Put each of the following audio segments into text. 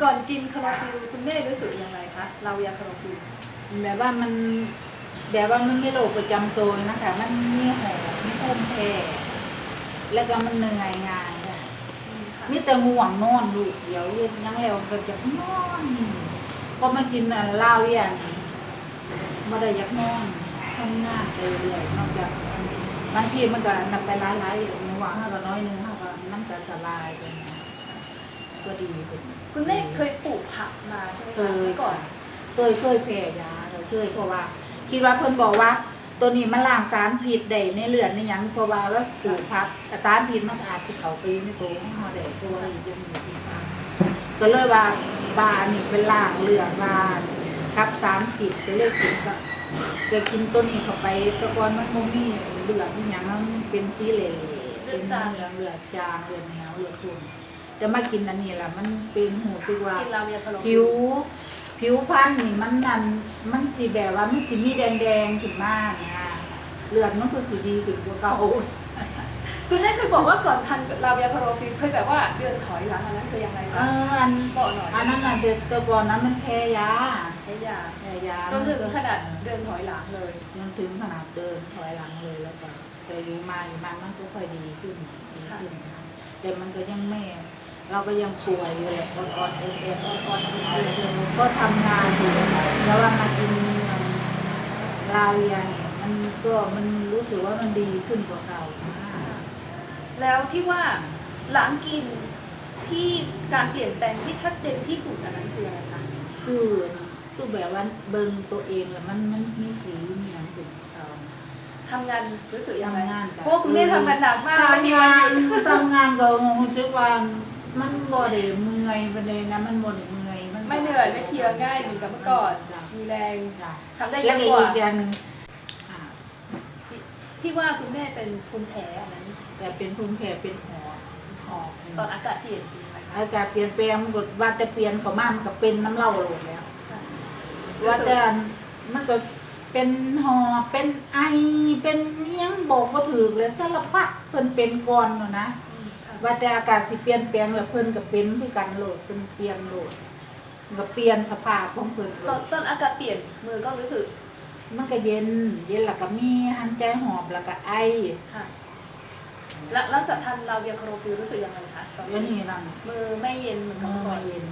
ก่อนกินคาราฟิลคุณแม่รู้สึกยังไงคะเรายาคาราฟิลแบบว่ามันแบบว่ามันไม่โรคประจำตัวนะคะ มันมีหอบมีภูมิแพ้แล้วก็มันเหนื่อยง่ายค่ะอืมค่ะมีแต่ง่วงนอนลูกเดี๋ยวเย็นยังแล้วก็จะนอนพอมากินอันเหล้าอย่างไม่ได้อยากนอนทำงานไปเรื่อยๆนอกจากบางทีมันก็นำไปหลายๆอย่างหวังห้าก็น้อยหนึงห้าก็มันจะสลายไปนะ ก็ดีขึ้น คุณแม่เคยปลูกผักมาใช่ไหมเคคะย เมื่อก่อน เคยเคยแพ้ยาเลยเคยเพราะว่า คิดว่าเพิ่นบอกว่า ตัวนี้มันล้างสารพิษได้ในเลือดในหยังเพราะว่าแล้วปลูกผักแต่สารพิษมันก็อาจสิเข้าไปในตัวของเฮาได้ตัวาจะมีพิษมากก็เลยว่าบาอันนี่เป็นล้างเลือดบาครับสารพิษก็เลยกินก็ก็กินตัวนี้เข้าไปแต่ก่อนมันบ่มีเลือดอีหยังมันเป็นสีเหลวเป็นเลือดเลือดจางเลือดเหนียวเลือดชุ่ม จะมากินอันนี้ล่ะ มันเป็นหูสึกว่ากินเรายาคาราฟิผิลวผิวพรรณนี่มันนั่นมันสีแบบว่ามันสีมีแดงแดงๆขึ้นมานะเลือดมันคือสีดีขึ้นกว่าเก่าคุณแม่เคยบอกว่าก่อนทานเรายาคาราฟิลเคยแบบว่าเดือนถอยหลังอันนั้นคือยังไงเอคะออันบอกหน่อยอันนั้นน่ะเด็กแต่ก่อนนั้นมันแพ้ยาใช้ยาแพ้ยาจนถึงขนาดเดือนถอยหลังเลย มันถึงขนาดเดินถอยหลังเลยแล้วก็แต่อยู่มาอยู่มามันก็ค่อยดีขึ้นดีขึ้นนะแต่มันก็ยังไม่ เราก็ยังป่วยอยู่แหละอ่อนๆเอ็นๆอ่อนๆเอ็นๆก็ทำงานอยู่แล้วว่ามากินลาเวียเนี่ยมันก็มันรู้สึกว่ามันดีขึ้นกว่าเก่ามากแล้วที่ว่าหลังกินที่การเปลี่ยนแปลงที่ชัดเจนที่สุดอันนั้นคืออะไรคะคือคือแบบว่าเบิ่งตัวเองแล้วมันมันมีสีมีอย่างขึ้นกว่าเก่าทำงานรู้สึกยังไงทำงานจ้ะเพราะว่าคุณแม่ทำงานหนักมากไม่มีทำวันงานหยุดทำงานก็รู้สึกว่า มันบ่ได้เมื่อยไปเลยนะ มันบ่ได้เมื่อยมันไม่เหนื่อยไม่เพลียง่ายเหมือนกับเมื่อก่อนจ้ะมีแรงจ้ะทำได้เยแล้วอะก็กว่าอีกอย่างหนึ่งอ่าที่ที่ว่าคุณแม่เป็นภูมิแพ้อันนั้นแต่เป็นภูมิแพ้เป็นหอบหอบตอนอากาศเปลี่ยนเป็นยังไงคะอากาศเปลี่ยนแปลงมันก็ว่าแต่เปลี่ยนเขามามันก็เป็นน้ำเหล่าโหลดแล้วค่ะว่าแต่มันก็เป็นหอบเป็นไอเป็นเนี้ยงบอกว่าถือเลยสารพัดเพิ่นเป็นก่อนเนาะนะอืมค่ะ ว่าแต่อากาศสิเปลี่ยนแปลงแล้วเพิ่นก็เป็นคือกันโหลดเพิ่นเปลี่ยนโหลดมันก็เปลี่ยนสภาพของเพิ่นโหลตอนดตอนอากาศเปลี่ยนมือก็รู้สึกมันก็เย็น เย็นแล้วก็มีหันใจหอบแล้วก็ไอค่ะแล้วหลังจากทานเราเบียร์โครฟิลรู้สึกยังไงคะตอนแล้วนี้นี่นั่นมือไม่เย็นเหมือนกับมือเมื่อก่ไม่อนเย็น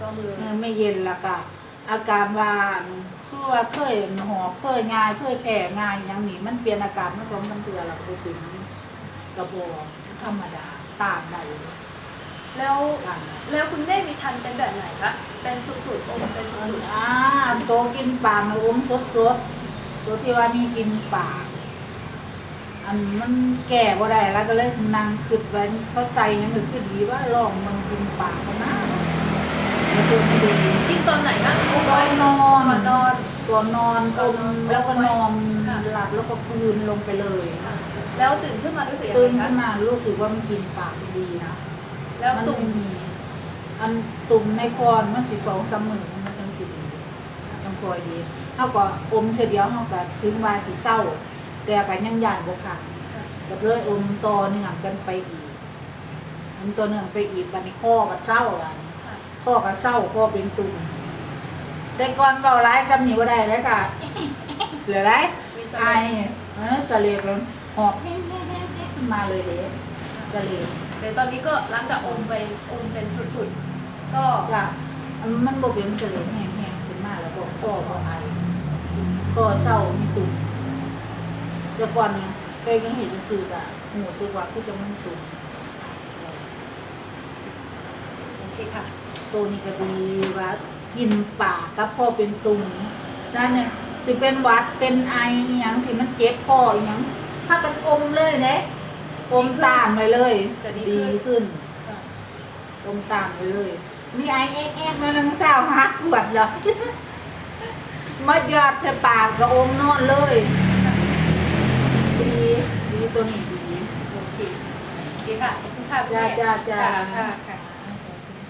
ก็มือ มือไม่เย็นแล้วก็อาการว่าคือว่าเคยหอบเคยง่ายเคยแพ้ง่ายอย่างนี้มันเปลี่ยนอาการมาสองสามเดือนแล้วก็ถึงกระบอกธรรมดา ตามได้แล้วตามได้แล้วคุณแม่มีทันเป็นแบบไหนคะเป็นสุดๆอมเป็นสุดอ่าโตกินปลามาอมสดสดๆตัวที่ว่ามีกินปลาอันมันแก่บ่ได้แล้วก็เลยนั่งคิดไว้เขาใส่หยังก็คือดีว่าลองมันกินปลาเขานะแล้วตัวไม่ดีๆกินตอนไหนคะตัวนอนก่อนนอนตัวนอนอมแล้วก็นอนค่ะหลับแล้วก็ปืนลงไปเลย แล้วตื่นขึ้นมารู้สึกยังตื่นไงขึ้คะนมารู้สึกว่ามันกินปลาดีนะแล้วมันตุ่มไม่มี อันตุ่มในคอนมันสิสองสามหมื่นมันจังสิดีจังคอยดีเท่ากับอมเธอเดียวเท่ากับถึงว่าสิเศร้า แต่ก็ยังย่านบ่ค่ะก็เลยอมต่อเนื่องกันไปอีกอมต่อเนื่องไปอีกบัดนี้ข้อก็เศร้าอะค่ะข้อก็เศร้าข้อเป็นตุ่มแต่ก่อนเบาร้ายซ้ำนี่บ่ได้เลยค่ะ เหลือไร มีสไอไลด์เออสะเลดมันห อบแห้งๆขึ้นมาเลยเด้สะเลดแต่ตอนนี้ก็หลังจากอมไปอมเป็นสุดๆ ก็จะมันบ่เป็นสะเลดแห้งๆขึ้นมาแล้วก็ข้อบ่ไอข้อเศร้ามีตุ่มแต่ก่อนเคยยังเห็นซื่อๆอะหูสึกว่าคือจะมันตุ่มโอเคค่ะตัวนี้ก็ดีว่ากินป่ากกับพ่อเป็นตุ่มนั่นเนี่ยสิเป็นวัดเป็นไออหยังที่มันเจ็บคออหยัง ถ้ากันอมเลยเด้อมตามไปเลยจะดีดีขึ้นขึ้นอมตามไปเลย มีไอเอ็กเอ็กมาลังเศร้าหักขวดเหรอมายอดใส่ปากก็อมนอนเลยดีดีตัวนี้ดีโอเคโอเคค่ะขอบคุณค่ะคุณจ้าแม่จ้าจ้าค่ะค่ะ